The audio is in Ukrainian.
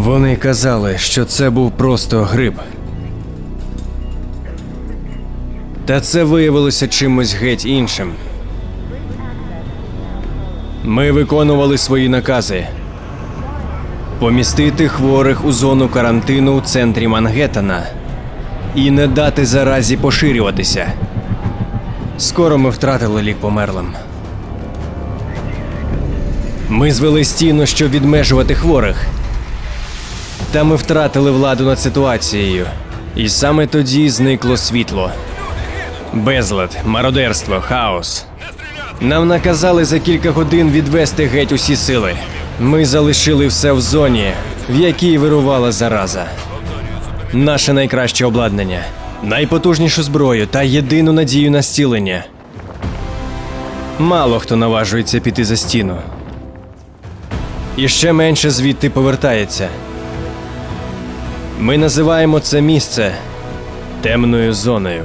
Вони казали, що це був просто гриб. Та це виявилося чимось геть іншим. Ми виконували свої накази помістити хворих у зону карантину у центрі Мангеттена і не дати заразі поширюватися. Скоро ми втратили лік померлим. Ми звели стіну, щоб відмежувати хворих. Та ми втратили владу над ситуацією. І саме тоді зникло світло. Безлад, мародерство, хаос. Нам наказали за кілька годин відвести геть усі сили. Ми залишили все в зоні, в якій вирувала зараза. Наше найкраще обладнання, найпотужнішу зброю та єдину надію на зцілення. Мало хто наважується піти за стіну. І ще менше звідти повертається. Ми називаємо це місце темною зоною.